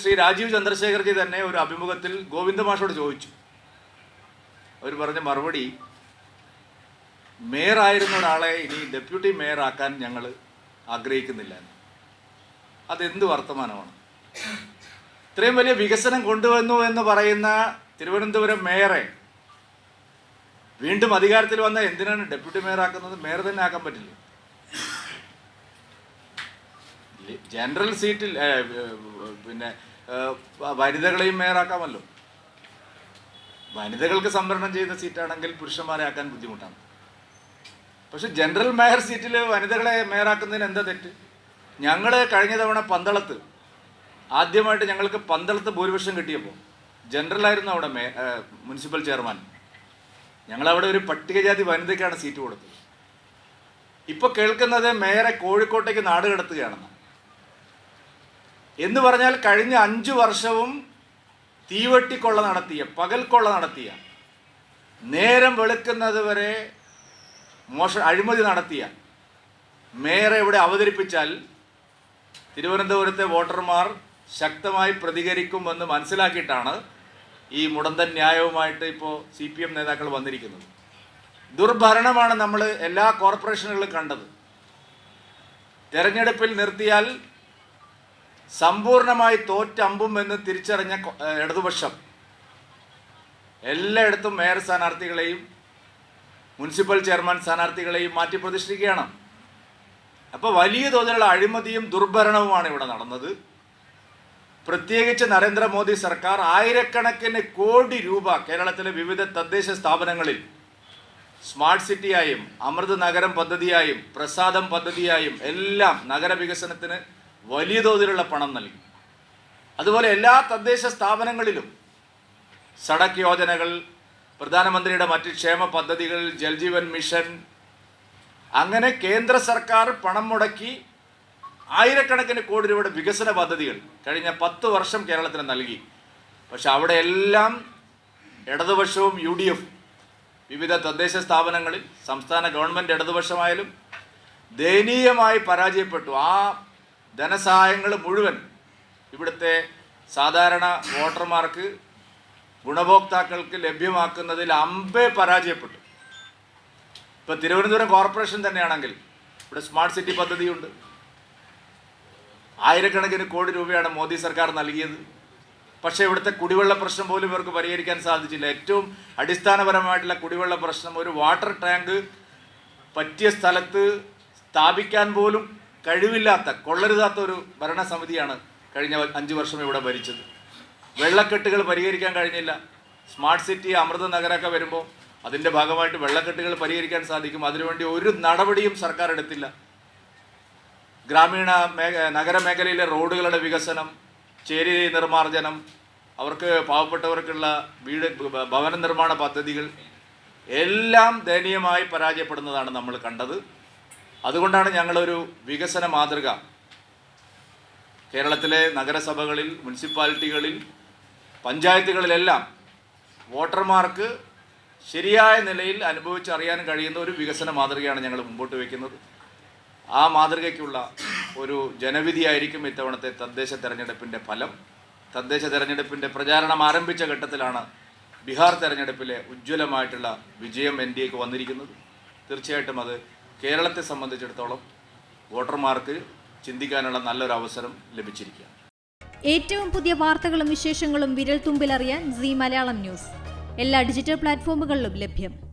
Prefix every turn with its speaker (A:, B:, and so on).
A: ശ്രീ രാജീവ് ചന്ദ്രശേഖർജി തന്നെ ഒരു അഭിമുഖത്തിൽ ഗോവിന്ദ മാഷോട് ചോദിച്ചു. അവർ പറഞ്ഞ മറുപടി മേയറായിരുന്ന ഒരാളെ ഇനി ഡെപ്യൂട്ടി മേയർ ആക്കാൻ ഞങ്ങൾ ആഗ്രഹിക്കുന്നില്ല. അതെന്ത് വർത്തമാനമാണ്? ഇത്രയും വലിയ വികസനം കൊണ്ടുവന്നു എന്ന് പറയുന്ന തിരുവനന്തപുരം മേയറെ വീണ്ടും അധികാരത്തിൽ വന്ന എന്തിനാണ് ഡെപ്യൂട്ടി മേയർ ആക്കുന്നത്? മേയർ തന്നെ ആക്കാൻ പറ്റില്ല. ജനറൽ സീറ്റിൽ പിന്നെ വനിതകളെയും മേയറാക്കാമല്ലോ. വനിതകൾക്ക് സംവരണം ചെയ്ത സീറ്റാണെങ്കിൽ പുരുഷന്മാരെ ആക്കാൻ ബുദ്ധിമുട്ടാണ്. പക്ഷെ ജനറൽ മേയർ സീറ്റിൽ വനിതകളെ മേയറാക്കുന്നതിന് എന്താ തെറ്റ്? ഞങ്ങൾ കഴിഞ്ഞ തവണ പന്തളത്ത് ആദ്യമായിട്ട് ഞങ്ങൾക്ക് പന്തളത്ത് ഭൂരിപക്ഷം കിട്ടിയപ്പോൾ ജനറലായിരുന്നു അവിടെ മേ മുനിസിപ്പൽ ചെയർമാൻ. ഞങ്ങളവിടെ ഒരു പട്ടികജാതി വനിതയ്ക്കാണ് സീറ്റ് കൊടുത്തത്. ഇപ്പോൾ കേൾക്കുന്നത് മേയറെ കോഴിക്കോട്ടേക്ക് നാട് കടത്തുകയാണെന്ന്. എന്ന് പറഞ്ഞാൽ കഴിഞ്ഞ അഞ്ച് വർഷവും തീവെട്ടിക്കൊള്ള നടത്തിയ പകൽക്കൊള്ള നടത്തിയ നേരം വെളുക്കുന്നത് വരെ മോശ അഴിമതി നടത്തിയ മേയറെ ഇവിടെ അവതരിപ്പിച്ചാൽ തിരുവനന്തപുരത്തെ വോട്ടർമാർ ശക്തമായി പ്രതികരിക്കുമെന്ന് മനസ്സിലാക്കിയിട്ടാണ് ഈ മുടന്തൻ ന്യായവുമായിട്ട് ഇപ്പോൾ സി പി എം നേതാക്കൾ വന്നിരിക്കുന്നത്. ദുർഭരണമാണ് നമ്മൾ എല്ലാ കോർപ്പറേഷനുകളിലും കണ്ടത്. തെരഞ്ഞെടുപ്പിൽ നിർത്തിയാൽ സമ്പൂർണമായി തോറ്റമ്പും എന്ന് തിരിച്ചറിഞ്ഞ ഇടതുപക്ഷം എല്ലായിടത്തും മേയർ സ്ഥാനാർത്ഥികളെയും മുനിസിപ്പൽ ചെയർമാൻ സ്ഥാനാർത്ഥികളെയും മാറ്റി പ്രതിഷ്ഠിക്കുകയാണ്. അപ്പോൾ വലിയ തോതിലുള്ള അഴിമതിയും ദുർഭരണവുമാണ് ഇവിടെ നടന്നത്. പ്രത്യേകിച്ച് നരേന്ദ്രമോദി സർക്കാർ ആയിരക്കണക്കിന് കോടി രൂപ കേരളത്തിലെ വിവിധ തദ്ദേശ സ്ഥാപനങ്ങളിൽ സ്മാർട്ട് സിറ്റിയായും അമൃത് നഗരം പദ്ധതിയായും പ്രസാദം പദ്ധതിയായും എല്ലാം നഗരവികസനത്തിന് വലിയ തോതിലുള്ള പണം നൽകി. അതുപോലെ എല്ലാ തദ്ദേശ സ്ഥാപനങ്ങളിലും സടക്ക് യോജനകൾ പ്രധാനമന്ത്രിയുടെ മറ്റ് ക്ഷേമ പദ്ധതികൾ ജൽജീവൻ മിഷൻ അങ്ങനെ കേന്ദ്ര സർക്കാർ പണം മുടക്കി ആയിരക്കണക്കിന് കോടി രൂപയുടെ വികസന പദ്ധതികൾ കഴിഞ്ഞ പത്ത് വർഷം കേരളത്തിന് നൽകി. പക്ഷെ അവിടെ എല്ലാം ഇടതുപക്ഷവും യു ഡി എഫ് വിവിധ തദ്ദേശ സ്ഥാപനങ്ങളിൽ സംസ്ഥാന ഗവൺമെന്റ് ഇടതുപക്ഷമായാലും ദയനീയമായി പരാജയപ്പെട്ടു. ആ ധനസഹായങ്ങൾ മുഴുവൻ ഇവിടുത്തെ സാധാരണ വോട്ടർമാർക്ക് ഗുണഭോക്താക്കൾക്ക് ലഭ്യമാക്കുന്നതിൽ അമ്പേ പരാജയപ്പെട്ടു. ഇപ്പോൾ തിരുവനന്തപുരം കോർപ്പറേഷൻ തന്നെയാണെങ്കിൽ ഇവിടെ സ്മാർട്ട് സിറ്റി പദ്ധതിയുണ്ട്. ആയിരക്കണക്കിന് കോടി രൂപയാണ് മോദി സർക്കാർ നൽകിയത്. പക്ഷേ ഇവിടുത്തെ കുടിവെള്ള പ്രശ്നം പോലും ഇവർക്ക് പരിഹരിക്കാൻ സാധിച്ചില്ല. ഏറ്റവും അടിസ്ഥാനപരമായിട്ടുള്ള കുടിവെള്ള പ്രശ്നം ഒരു വാട്ടർ ടാങ്ക് പറ്റിയ സ്ഥലത്ത് സ്ഥാപിക്കാൻ പോലും കഴിവില്ലാത്ത കൊള്ളരുതാത്ത ഒരു ഭരണസമിതിയാണ് കഴിഞ്ഞ അഞ്ച് വർഷം ഇവിടെ ഭരിച്ചത്. വെള്ളക്കെട്ടുകൾ പരിഹരിക്കാൻ കഴിഞ്ഞില്ല. സ്മാർട്ട് സിറ്റി അമൃത നഗരമൊക്കെ വരുമ്പോൾ അതിന്റെ ഭാഗമായിട്ട് വെള്ളക്കെട്ടുകൾ പരിഹരിക്കാൻ സാധിക്കും. അതിനുവേണ്ടി ഒരു നടപടിയും സർക്കാർ എടുത്തില്ല. ഗ്രാമീണ മേഖ നഗരമേഖലയിലെ റോഡുകളുടെ വികസനം ചേരി നിർമ്മാർജനം അവർക്ക് പാവപ്പെട്ടവർക്കുള്ള വീട് ഭവന നിർമ്മാണ പദ്ധതികൾ എല്ലാം ദയനീയമായി പരാജയപ്പെടുന്നതാണ് നമ്മൾ കണ്ടത്. അതുകൊണ്ടാണ് ഞങ്ങളൊരു വികസന മാതൃക. കേരളത്തിലെ നഗരസഭകളിൽ മുനിസിപ്പാലിറ്റികളിൽ പഞ്ചായത്തുകളിലെല്ലാം വോട്ടർമാർക്ക് ശരിയായ നിലയിൽ അനുഭവിച്ചറിയാൻ കഴിയുന്ന ഒരു വികസന മാതൃകയാണ് ഞങ്ങൾ മുമ്പോട്ട് വയ്ക്കുന്നത് ആ മാതൃകയ്ക്കുള്ള ഒരു ജനവിധിയായിരിക്കും ഇത്തവണത്തെ തദ്ദേശ തെരഞ്ഞെടുപ്പിന്റെ ഫലം. തദ്ദേശ തെരഞ്ഞെടുപ്പിന്റെ പ്രചാരണം ആരംഭിച്ച ഘട്ടത്തിലാണ് ബീഹാർ തെരഞ്ഞെടുപ്പിലെ ഉജ്ജ്വലമായിട്ടുള്ള വിജയം എൻ ഡി എക്ക് വന്നിരിക്കുന്നത്. തീർച്ചയായിട്ടും അത് കേരളത്തെ സംബന്ധിച്ചിടത്തോളം വോട്ടർമാർക്ക് ചിന്തിക്കാനുള്ള നല്ലൊരു അവസരം ലഭിച്ചിരിക്കുകയാണ്.
B: ഏറ്റവും പുതിയ വാർത്തകളും വിശേഷങ്ങളും വിരൽ തുമ്പിലറിയാൻ സി മലയാളം ന്യൂസ്. എല്ലാ ഡിജിറ്റൽ പ്ലാറ്റ്ഫോമുകളിലും ലഭ്യം.